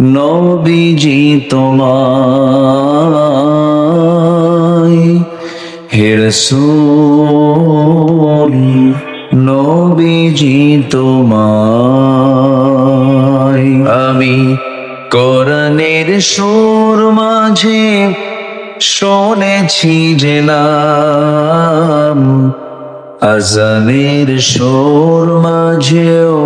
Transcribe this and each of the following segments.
নবীজি তোমায়, হে রসূল, নবীজি তোমায়। আমি কোরআনের সুর মাঝে শুনেছি যে নাম, আজানের সুর মাঝেও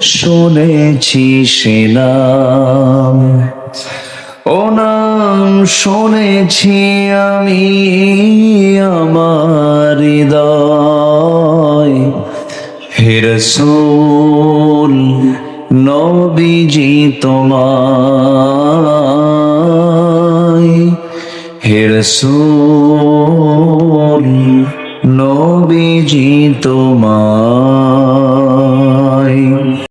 শুনেছি সে নাম ও নাম শুনেছি আমি আমার হৃদয়। হে রসূল, নবীজি তোমায়। হে রসূল, নবীজি তোমায়।